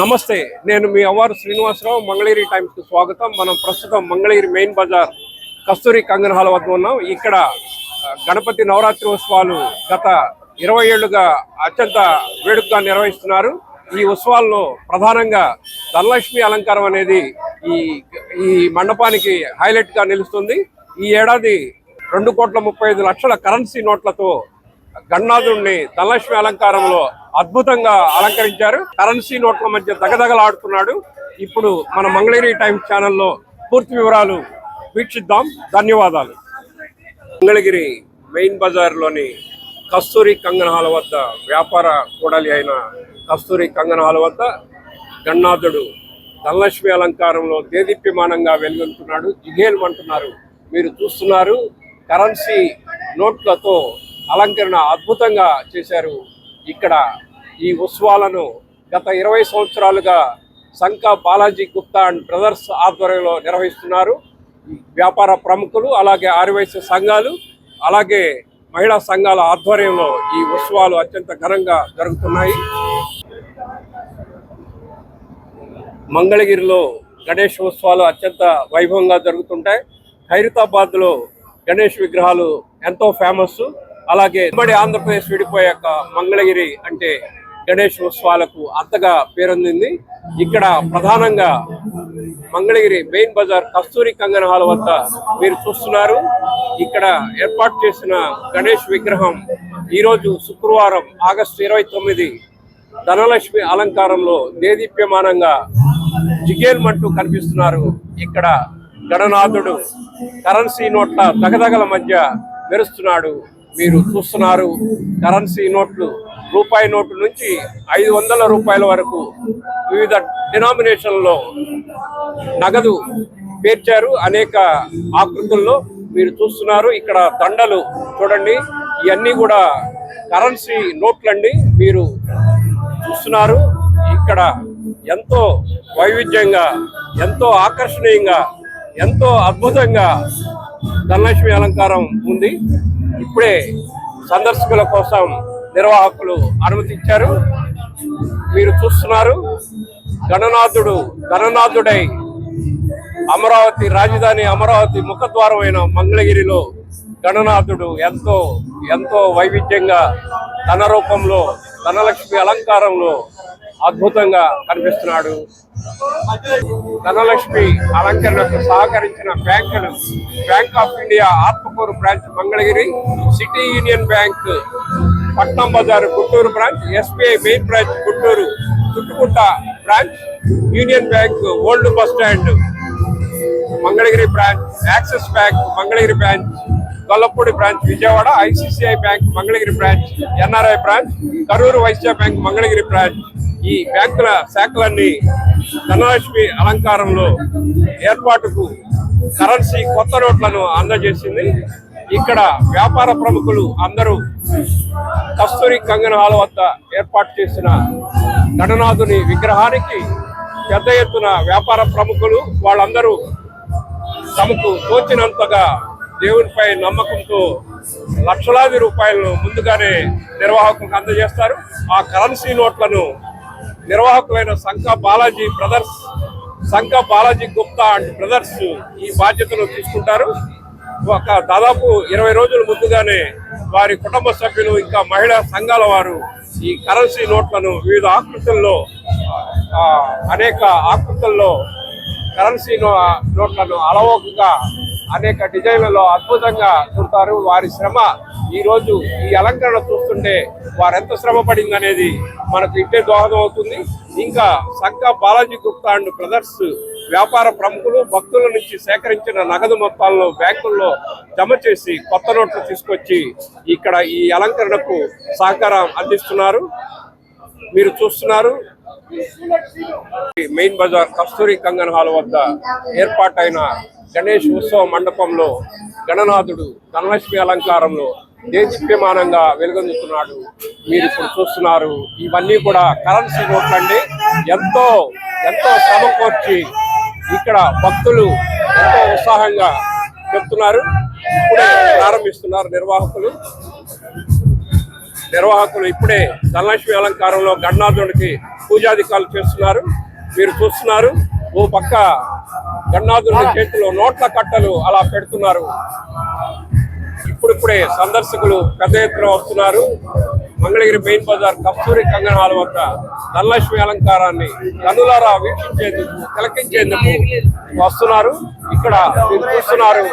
నమస్తే నేను మీ అవ్వారు శ్రీనివాసరావు మంగళగిరి టైమ్స్కి స్వాగతం. మనం ప్రస్తుతం మంగళగిరి మెయిన్ బజార్ కస్తూరి కంగన్ హాల్ వద్ద ఉన్నాం. ఇక్కడ గణపతి నవరాత్రి ఉత్సవాలు గత ఇరవై ఏళ్ళుగా అత్యంత వేడుకగా నిర్వహిస్తున్నారు. ఈ ఉత్సవాల్లో ప్రధానంగా ధనలక్ష్మి అలంకారం అనేది ఈ ఈ మండపానికి హైలైట్గా నిలుస్తుంది. ఈ ఏడాది రెండు కోట్ల ముప్పై ఐదు లక్షల కరెన్సీ నోట్లతో గణనాథుడిని ధనలక్ష్మి అలంకారంలో అద్భుతంగా అలంకరించారు. కరెన్సీ నోట్ల మధ్య దగదగలాడుతున్నాడు. ఇప్పుడు మన మంగళగిరి టైమ్స్ ఛానల్లో పూర్తి వివరాలు వీక్షిద్దాం. ధన్యవాదాలు. మంగళగిరి మెయిన్ బజార్లోని కస్తూరి కంగనహాల వద్ద వ్యాపార కూడలి అయిన కస్తూరి కంగనహాల వద్ద గణనాథుడు ధనలక్ష్మి అలంకారంలో దేదీప్యమానంగా వెలుగొంటున్నాడు. జిగేల్మంటున్నారు మీరు చూస్తున్నారు. కరెన్సీ నోట్లతో అలంకరణ అద్భుతంగా చేశారు ఇక్కడ ఈ ఉత్సవాలను గత ఇరవై సంవత్సరాలుగా సంక బాలాజీ గుప్తా అండ్ బ్రదర్స్ ఆధ్వర్యంలో నిర్వహిస్తున్నారు. వ్యాపార ప్రముఖులు అలాగే ఆర్యవైశ్య సంఘాలు అలాగే మహిళా సంఘాల ఆధ్వర్యంలో ఈ ఉత్సవాలు అత్యంత ఘనంగా జరుగుతున్నాయి. మంగళగిరిలో గణేష్ ఉత్సవాలు అత్యంత వైభవంగా జరుగుతుంటాయి. ఖైరతాబాద్లో గణేష్ విగ్రహాలు ఎంతో ఫేమస్ అలాగే ఉమ్మడి ఆంధ్రప్రదేశ్ విడిపోయాక మంగళగిరి అంటే గణేష్ ఉత్సవాలకు అంతగా పేరొందింది. ఇక్కడ ప్రధానంగా మంగళగిరి మెయిన్ బజార్ కస్తూరి కంగన హాల్ వద్ద మీరు చూస్తున్నారు. ఇక్కడ ఏర్పాటు చేసిన గణేష్ విగ్రహం ఈరోజు శుక్రవారం ఆగస్టు ఇరవై తొమ్మిది ధనలక్ష్మి అలంకారంలో దేదీప్యమానంగా జిగేల్మంటూ కనిపిస్తున్నారు. ఇక్కడ గణనాథుడు కరెన్సీ నోట్ల దగదగల మధ్య మెరుస్తున్నాడు. మీరు చూస్తున్నారు కరెన్సీ నోట్లు రూపాయి నోటు నుంచి ఐదు వందల రూపాయల వరకు వివిధ డినామినేషన్లో నగదు పేర్చారు అనేక ఆకృతుల్లో మీరు చూస్తున్నారు. ఇక్కడ దండలు చూడండి ఇవన్నీ కూడా కరెన్సీ నోట్లండి మీరు చూస్తున్నారు. ఇక్కడ ఎంతో వైవిధ్యంగా ఎంతో ఆకర్షణీయంగా ఎంతో అద్భుతంగా ధనలక్ష్మి అలంకారం ఉంది. ఇప్పుడే సందర్శకుల కోసం నిర్వాహకులు అనుమతించారు. మీరు చూస్తున్నారు గణనాథుడు గణనాథుడై అమరావతి రాజధాని అమరావతి ముఖద్వారమైన మంగళగిరిలో గణనాథుడు ఎంతో ఎంతో వైవిధ్యంగా ధన రూపంలో ధనలక్ష్మి అలంకారంలో అద్భుతంగా కనిపిస్తున్నాడు. ధనలక్ష్మి అలంకరణకు సహకరించిన బ్యాంకులు bank of India Atmakur branch Mangalagiri city union bank Patnam Bazar Guntur branch SBI main branch Guntur Chuttugunta branch union bank old bus stand Mangalagiri branch axis bank Mangalagiri branch Gollapudi branch Vijayawada ICICI bank Mangalagiri branch NRI branch Karur Vysya bank Mangalagiri branch ఈ బ్యాంకుల శాఖలన్నీ ధనలక్ష్మి అలంకారంలో ఏర్పాటుకు currency కొత్త నోట్లను అందజేసింది. ఇక్కడ వ్యాపార ప్రముఖులు అందరూ కస్తూరి కంగన హాల్ వద్ద ఏర్పాటు చేసిన గణనాథుని విగ్రహానికి పెద్ద ఎత్తున వ్యాపార ప్రముఖులు వాళ్ళందరూ తమకు తోచినంతగా దేవునిపై నమ్మకంతో లక్షలాది రూపాయలను ముందుగానే నిర్వాహకులకు అందజేస్తారు. ఆ కరెన్సీ నోట్లను నిర్వాహకులైన Sanka Balaji brothers Sanka Balaji Gupta and brothers ఈ బాధ్యతను తీసుకుంటారు. ఒక దాదాపు ఇరవై రోజుల ముందుగానే వారి కుటుంబ సభ్యులు ఇంకా మహిళా సంఘాల వారు ఈ కరెన్సీ నోట్లను వివిధ ఆకృతుల్లో అనేక ఆకృతుల్లో కరెన్సీ నోట్లను అలవోకగా అనేక డిజైన్లలో అద్భుతంగా ఉంటారు వారి శ్రమ ఈరోజు ఈ అలంకరణ చూస్తుంటే వారు ఎంత శ్రమ పడిందనేది మనకు ఇట్టే దోహదం అవుతుంది. ఇంకా సంక బాలాజీ గుప్తా అండ్ బ్రదర్స్ వ్యాపార ప్రముఖులు భక్తుల నుంచి సేకరించిన నగదు మొత్తాలను బ్యాంకుల్లో జమ చేసి కొత్త నోట్లు తీసుకొచ్చి ఇక్కడ ఈ అలంకరణకు సహకారం అందిస్తున్నారు. మీరు చూస్తున్నారు. మెయిన్ బజార్ కస్తూరి కంగన్ హాల్ వద్ద ఏర్పాటైన గణేష్ ఉత్సవ మండపంలో గణనాథుడు ధనలక్ష్మి అలంకారంలో దేదీప్యమానంగా వెలుగొందుతున్నాడు. మీరు ఇప్పుడు చూస్తున్నారు. ఇవన్నీ కూడా కరెన్సీ నోట్లండి. ఎంతో ఎంతో శ్రమ కోర్చి ఇక్కడ భక్తులు ఎంతో ఉత్సాహంగా చెప్తున్నారు. ఇప్పుడే ప్రారంభిస్తున్నారు నిర్వాహకులు. నిర్వాహకులు ఇప్పుడే ధనలక్ష్మి అలంకారంలో గణనాథుడికి పూజాధికారులు చేస్తున్నారు. మీరు చూస్తున్నారు. ఓ పక్క గణనాథుడి చేతిలో నోట్ల కట్టలు అలా పెడుతున్నారు. ఇప్పుడిప్పుడే సందర్శకులు పెద్ద ఎత్తున వస్తున్నారు. మంగళగిరి మెయిన్ బజార్ కస్తూరి కంగన్ హాల్ వద్ద ధనలక్ష్మి అలంకారాన్ని కనులారా వీక్షించేందుకు తిలకించేందుకు వస్తున్నారు. ఇక్కడ చూస్తున్నారు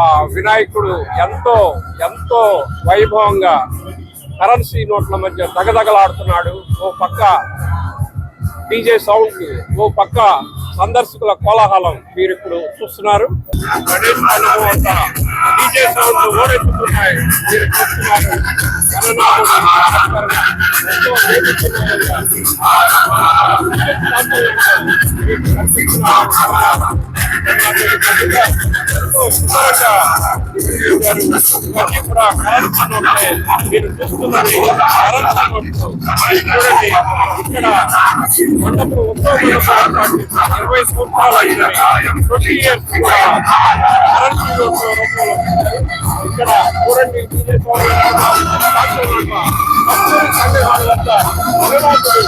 ఆ వినాయకుడు ఎంతో ఎంతో వైభవంగా కరెన్సీ నోట్ల మధ్య దగదగలాడుతున్నాడు. ఓ పక్క డీజే సౌండ్ ఓ పక్క సందర్శకుల కోలాహలం మీరు ఇప్పుడు చూస్తున్నారు గణేష్ డీజే సౌండ్ ఓడెత్తుతున్నాయి మీరు చూస్తున్నారు కనిపిస్తున్నారు. గణనాథుడి పండుగ ఎంతో సుందరంగా చేశారు. ఇవన్నీ కూడా కరెన్సీ నోట్లే. మీరు చూస్తున్నది కరెన్సీ నోట్లు. చూడండి ఇక్కడ మండపం ఉత్సవ మండపం ఏర్పాటు ఇరవై సంవత్సరాలు అయింది ట్వంటీ ఇయర్స్ కరెన్సీ నోట్ల రూపంలో పెట్టారు. ఇక్కడ చూడండి డీజే సౌండ్ సాక్షాత్గా కస్తూరి సంఘ వాళ్ళంతా భగవంతుడు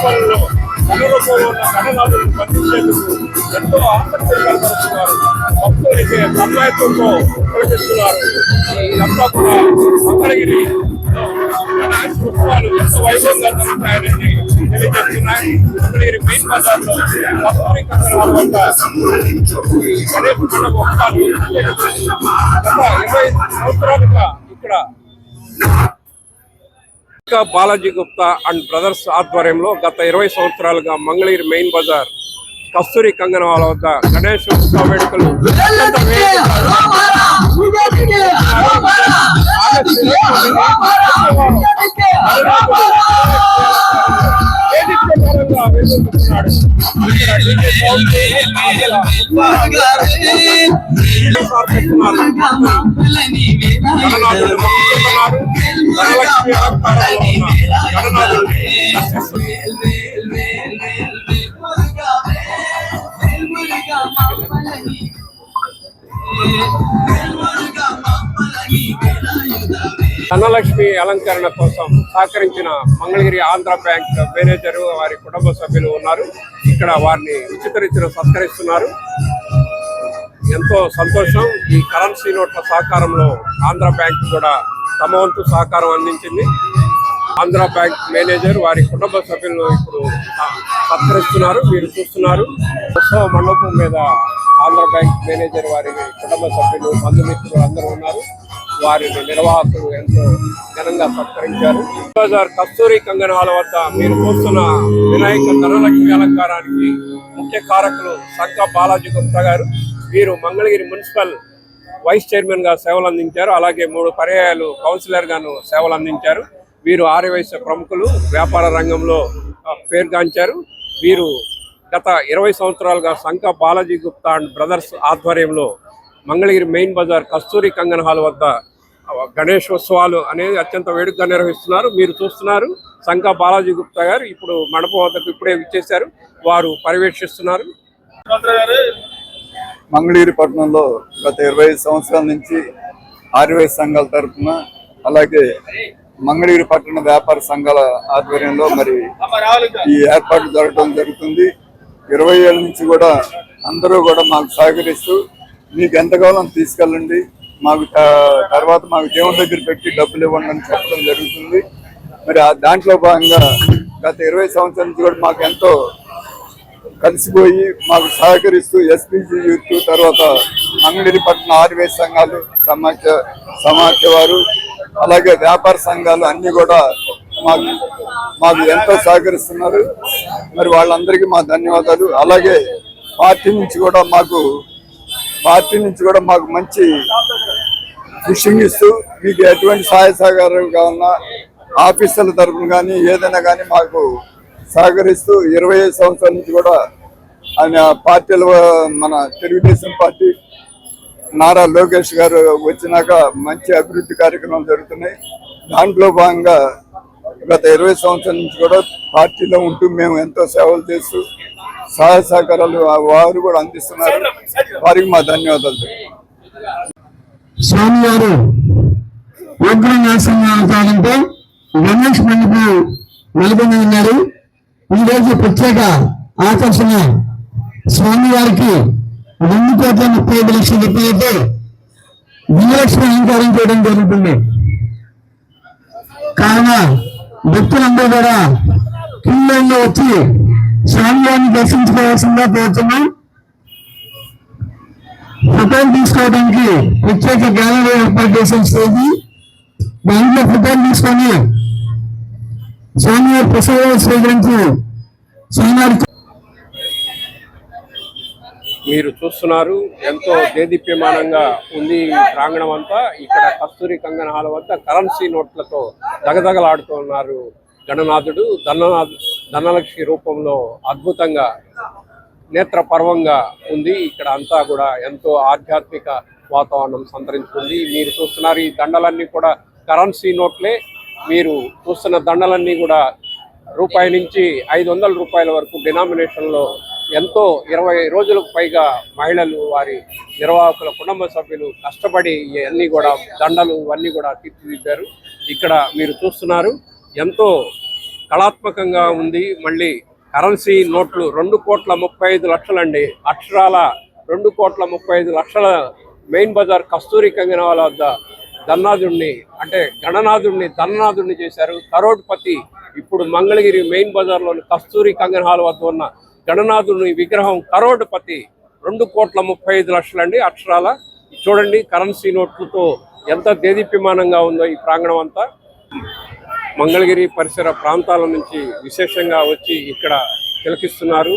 తమ సెల్ ఉన్న గణనాథులను బంధించేందుకు ఎంతో ఆసక్తి కనబరుస్తున్నారు భక్తులకి తన్మయత్వంతో ప్రకటిస్తున్నారు ఇదంతా కూడా మంగళగిరి గణేష్ ఉత్సవాలు ఎంత వైభవంగా జరుగుతాయని తెలియజేస్తున్నాయి. మంగళగిరి మెయిన్ బజార్లో కస్తూరి కంగనాల వద్ద గణేష్ పండుగ ఉత్సవాలు గత ఇరవై సంవత్సరాలుగా ఇక్కడ బాలాజీ గుప్తా అండ్ బ్రదర్స్ ఆధ్వర్యంలో గత ఇరవై సంవత్సరాలుగా మంగళగిరి మెయిన్ బజార్ కస్తూరి కంగనవాల వద్ద గణేష్ ఉత్సవ వేడుకలు అత్యంత ధనలక్ష్మి అలంకరణ కోసం సహకరించిన మంగళగిరి ఆంధ్ర బ్యాంక్ మేనేజరు వారి కుటుంబ సభ్యులు ఉన్నారు. ఇక్కడ వారిని ఉచిత రీతిలో సత్కరిస్తున్నారు. ఎంతో సంతోషం. ఈ కరెన్సీ నోట్ల సహకారంలో ఆంధ్ర బ్యాంక్ కూడా తమ వంతు సహకారం అందించింది. ఆంధ్ర బ్యాంక్ మేనేజర్ వారి కుటుంబ సభ్యులను ఇప్పుడు సత్కరిస్తున్నారు. మీరు చూస్తున్నారు. ఉత్సవ మండపం మీద ఆంధ్ర బ్యాంక్ మేనేజర్ వారి కుటుంబ సభ్యులు బంధుమిత్రులు అందరూ ఉన్నారు. వారి నిర్వాహకులు ఎంతో ఘనంగా సత్కరించారు. బజార్ కస్తూరి కంగన హాల్ వద్ద మీరు చూస్తున్న వినాయక ధనలక్ష్మి అలంకారానికి ముఖ్య కారకులు సంక బాలాజీ గుప్తా గారు వీరు మంగళగిరి మున్సిపల్ వైస్ చైర్మన్గా సేవలు అందించారు. అలాగే మూడు పర్యాయాలు కౌన్సిలర్ గాను సేవలు అందించారు. వీరు ఆర్యవైశ్య ప్రముఖులు వ్యాపార రంగంలో పేరుగాంచారు. వీరు గత ఇరవై సంవత్సరాలుగా సంక బాలాజీ గుప్తా అండ్ బ్రదర్స్ ఆధ్వర్యంలో మంగళగిరి మెయిన్ బజార్ కస్తూరి కంగన్ హాల్ వద్ద గణేశోత్సవాలు అనేది అత్యంత వేడుకగా నిర్వహిస్తున్నారు. మీరు చూస్తున్నారు సంక బాలాజీ గుప్తా గారు ఇప్పుడు మండపం వద్దకు ఇప్పుడే విచ్చేశారు. వారు పర్యవేక్షిస్తున్నారు. మంగళగిరి పట్టణంలో గత ఇరవై సంవత్సరాల నుంచి ఆర్యవై సంఘాల తరఫున అలాగే మంగళగిరి పట్టణ వ్యాపార సంఘాల ఆధ్వర్యంలో మరి ఈ ఏర్పాటు జరగడం జరుగుతుంది. ఇరవై ఏళ్ళ నుంచి కూడా అందరూ కూడా మాకు సహకరిస్తూ మీకు ఎంత కావాలో అంత తీసుకెళ్ళండి మాకు తర్వాత మాకు దేవుని దగ్గర పెట్టి డబ్బులు ఇవ్వండి అని చెప్పడం జరుగుతుంది. మరి ఆ దాంట్లో భాగంగా గత ఇరవై సంవత్సరాల నుంచి కూడా మాకు ఎంతో కలిసిపోయి మాకు సహకరిస్తూ ఎస్పీజీ యూత్ తర్వాత మంగళగిరి పట్టణ ఆర్వే సంఘాలు సమాఖ్య సమాఖ్య వారు అలాగే వ్యాపార సంఘాలు అన్ని కూడా మాకు మాకు ఎంతో సహకరిస్తున్నారు. మరి వాళ్ళందరికీ మా ధన్యవాదాలు. అలాగే పార్టీ నుంచి కూడా మాకు పార్టీ నుంచి కూడా మాకు మంచి ఫిషింగ్ ఇస్తూ మీకు ఎటువంటి సహాయ సహకారాలు కావాలన్నా ఆఫీసర్ల తరఫున కానీ ఏదైనా కానీ మాకు సహకరిస్తూ ఇరవై ఐదు సంవత్సరాల నుంచి కూడా ఆయన పార్టీల మన తెలుగుదేశం పార్టీ నారా లోకేష్ గారు వచ్చినాక మంచి అభివృద్ధి కార్యక్రమాలు జరుగుతున్నాయి. దాంట్లో భాగంగా గత ఇరవై సంవత్సరాల నుంచి కూడా పార్టీలో ఉంటూ మేము ఎంతో సేవలు చేస్తూ సహాయ సహకారాలు వారు కూడా అందిస్తున్నారు. వారికి మా ధన్యవాదాలు. స్వామి గారు ఉగ్ర నరసింహావతారంతో గణేష్ మండపు నెలకొని ఉన్నారు. ఈ రోజు ప్రత్యేక ఆకర్షణ స్వామివారికి రెండు కోట్ల ముప్పై ఐదు లక్షల రూపాయలతో విజయలక్ష్మి అలంకారం చేయడం జరుగుతుంది. కావున భక్తులందరూ కూడా కింద వచ్చి స్వామివారిని దర్శించుకోవాల్సిందిగా కోరుతున్నాం. ఫోటోలు తీసుకోవడానికి ప్రత్యేక గ్యాలరీ ఏర్పాటు చేసిన స్టేజీ. దాంట్లో ఫోటోలు తీసుకొని స్వామివారి ప్రసాదాలు స్వీకరించి స్వామివారి మీరు చూస్తున్నారు ఎంతో దేదీప్యమానంగా ఉంది ఈ ప్రాంగణం అంతా. ఇక్కడ కస్తూరి కంగన హాల్ వద్ద కరెన్సీ నోట్లతో దగదగలాడుతున్నారు గణనాథుడు ధననాథ్ ధనలక్ష్మి రూపంలో అద్భుతంగా నేత్రపర్వంగా ఉంది. ఇక్కడ అంతా కూడా ఎంతో ఆధ్యాత్మిక వాతావరణం సంతరించుకుంది. మీరు చూస్తున్నారు ఈ దండలన్నీ కూడా కరెన్సీ నోట్లే. మీరు చూస్తున్న దండలన్నీ కూడా రూపాయి నుంచి ఐదు వందల రూపాయల వరకు డినామినేషన్లో ఎంతో ఇరవై రోజులకు పైగా మహిళలు వారి నిర్వాహకుల కుటుంబ సభ్యులు కష్టపడి ఇవన్నీ కూడా దండలు ఇవన్నీ కూడా తీర్చిదిద్దారు. ఇక్కడ మీరు చూస్తున్నారు. ఎంతో కళాత్మకంగా ఉంది. మళ్ళీ కరెన్సీ నోట్లు రెండు కోట్ల ముప్పై ఐదు లక్షలండి. అక్షరాల రెండు కోట్ల ముప్పై ఐదు లక్షల మెయిన్ బజార్ కస్తూరి కంగనవాల వద్ద ధన్నాథుడిని అంటే గణనాథుణ్ణి ధననాథుడిని చేశారు. కరోడ్పతి ఇప్పుడు మంగళగిరి మెయిన్ బజార్లోని కస్తూరి కంగన హాల్ వద్ద ఉన్న గణనాథుని విగ్రహం కరోడ్పతి రెండు కోట్ల ముప్పై ఐదు లక్షలండి. అక్షరాల చూడండి కరెన్సీ నోట్లతో ఎంత దేదీప్యమానంగా ఉందో ఈ ప్రాంగణం అంతా. మంగళగిరి పరిసర ప్రాంతాల నుంచి విశేషంగా వచ్చి ఇక్కడ తిలకిస్తున్నారు.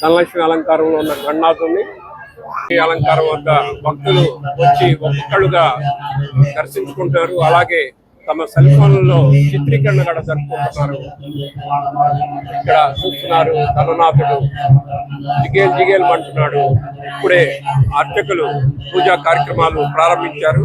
ధనలక్ష్మి అలంకారంలో ఉన్న గణనాథుని ఈ అలంకారం వద్ద భక్తులు వచ్చి ఒక్కొక్కడుగా దర్శించుకుంటారు. అలాగే తమ సెల్ ఫోన్లలో చిత్రీకరణ కూడా జరుపుకుంటున్నారు. ఇక్కడ చూస్తున్నారు ధననాథుడు. జిగేల్ జిగేల్ అంటున్నాడు. ఇప్పుడే అర్చకులు పూజా కార్యక్రమాలు ప్రారంభించారు.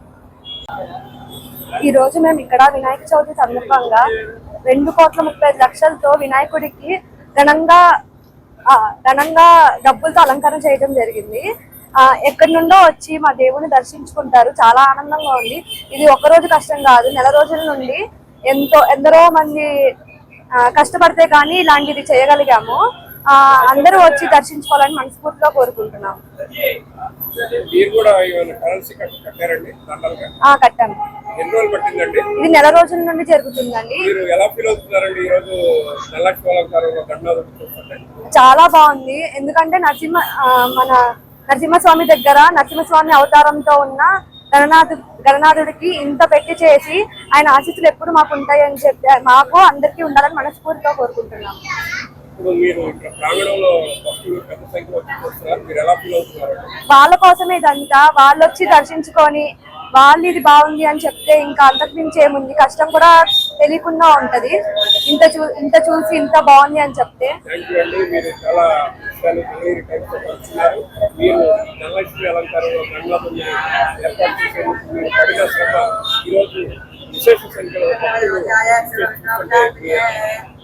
రోజు మేము ఇక్కడ వినాయక చవితి సందర్భంగా రెండు కోట్ల ముప్పై ఐదు లక్షలతో వినాయకుడికి ఘనంగా ఘనంగా డబ్బులతో అలంకరణ చేయడం జరిగింది. ఎక్కడి నుండో వచ్చి మా దేవుని దర్శించుకుంటారు. చాలా ఆనందంగా ఉంది. ఇది ఒక రోజు కష్టం కాదు. నెల రోజుల నుండి ఎంతో ఎందరో మంది కష్టపడితే కానీ ఇలాంటిది చేయగలిగాము. అందరూ వచ్చి దర్శించుకోవాలని మనస్ఫూర్తిగా కోరుకుంటున్నాం. ఇది నెల రోజుల నుండి జరుగుతుందండి. చాలా బాగుంది. ఎందుకంటే నరసింహ మన నరసింహస్వామి దగ్గర నరసింహస్వామి అవతారంతో ఉన్న గణనాథు గణనాథుడికి ఇంత పెట్టి చేసి ఆయన ఆశీస్సులు ఎప్పుడు మాకు ఉంటాయని చెప్పి మాకు అందరికీ ఉండాలని మనస్ఫూర్తిగా కోరుకుంటున్నాం. ఇప్పుడు మీరు ఇక్కడ ప్రాంగణంలో భక్తులు పెద్ద సంఖ్యలో వచ్చి చూస్తున్నారు మీరు ఎలా ఫీల్ అవుతున్నారు? వాళ్ళ కోసమే ఇదంతా. వాళ్ళు వచ్చి దర్శించుకొని వాళ్ళు ఇది బాగుంది అని చెప్తే ఇంకా అంతకు మించి ఏముంది? కష్టం కూడా తెలియకుండా ఉంటది. ఇంత చూ ఇంత చూసి ఇంత బాగుంది అని చెప్తే. థ్యాంక్ యూ అండి. మీరు చాలా విషయాలు తెలియని టైంతో పంచుతున్నారు మీరు ఈ ధనలక్ష్మి అలంకారంలో గణనాథుని ఏర్పాటు చేసేందుకు మీరు పడిన శ్రమ ఈరోజు విశేష సంఖ్యలో భక్తులు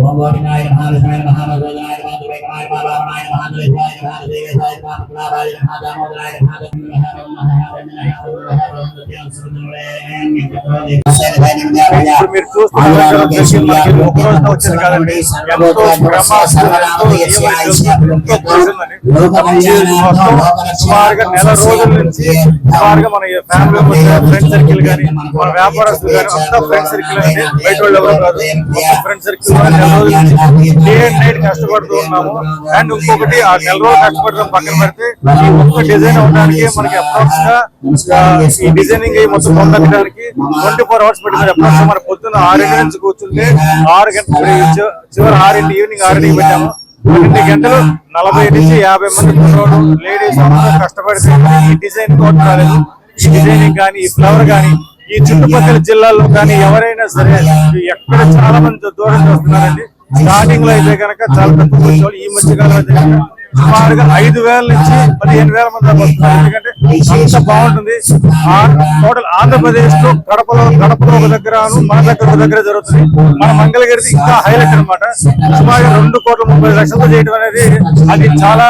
నమః దుర్గాయ నమః మీరు నెల రోజుల నుంచి సుమారుగా మన ఫ్యామిలీ ఫ్రెండ్ సర్కిల్ కానీ మన వ్యాపారస్తులు కానీ అంతా ఫ్రెండ్ సర్కిల్ బయట వాళ్ళు ఎవరు కాదు friend circle day and night కష్టపడుతూ ఉన్నాము. అండ్ ఇంకొకటి ఆ నెల రోజులు కష్టపడడం పక్కన పెడితే ఈ ఒక్క డిజైన్ అవడానికి మనకి అప్రాక్స్గా ఈ డిజైనింగ్ మొత్తం పొందడానికి ట్వంటీ ఫోర్ అవర్స్ పట్టింది. అప్రాక్స్ మన పొద్దున్న ఆరింటి నుంచి కూర్చుంటే ఆరు గంటల చివరి ఆరింటి ఈవినింగ్ ఆరింటికి పెట్టాము. పన్నెండు గంటలు నలభై నుంచి యాభై మంది కుర్రోడు లేడీస్ కష్టపడితే ఈ డిజైన్ తోట రాలేదు. ఈ డిజైనింగ్ కానీ ఈ ఫ్లవర్ కానీ ఈ చుట్టుపక్కల జిల్లాల్లో కానీ ఎవరైనా సరే ఎక్కడ చాలా మంది దూరం చేస్తున్నారండి స్టార్టింగ్లో అయితే కనుక చాలా తక్కువ ఈ మధ్య కాలంలో అయితే సుమారుగా ఐదు వేల నుంచి పదిహేను వేల మంది దాకా వస్తున్నారు. ఎందుకంటే అంత బాగుంటుంది. టోటల్ ఆంధ్రప్రదేశ్లో కడపలో కడపలో ఒక దగ్గర మన దగ్గర ఒక దగ్గర జరుగుతుంది. మన మంగళగిరిది ఇంకా హైలైట్ అన్నమాట. సుమారుగా రెండు కోట్ల ముప్పై లక్షలతో చేయడం అనేది అది చాలా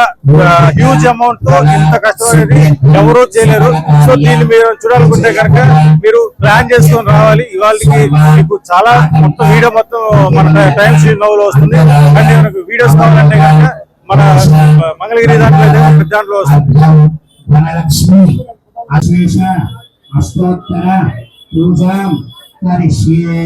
హ్యూజ్ అమౌంట్తో ఇంత కష్టం అనేది ఎవరూ చేయలేరు. సో దీన్ని మీరు చూడాలనుకుంటే కనుక మీరు ప్లాన్ చేసుకొని రావాలి. ఇవాళకి మీకు చాలా మొత్తం వీడియో మొత్తం మన టైమ్స్ నవ్వులో వస్తుంది. అంటే మనకు వీడియోస్ కావాలంటే కనుక మన మంగళగిరి దాంట్లో అయితే ప్రతి దాంట్లో వస్తుంది ధనలక్ష్మి అశేష అష్టోత్తర పూజాం కరిష్యే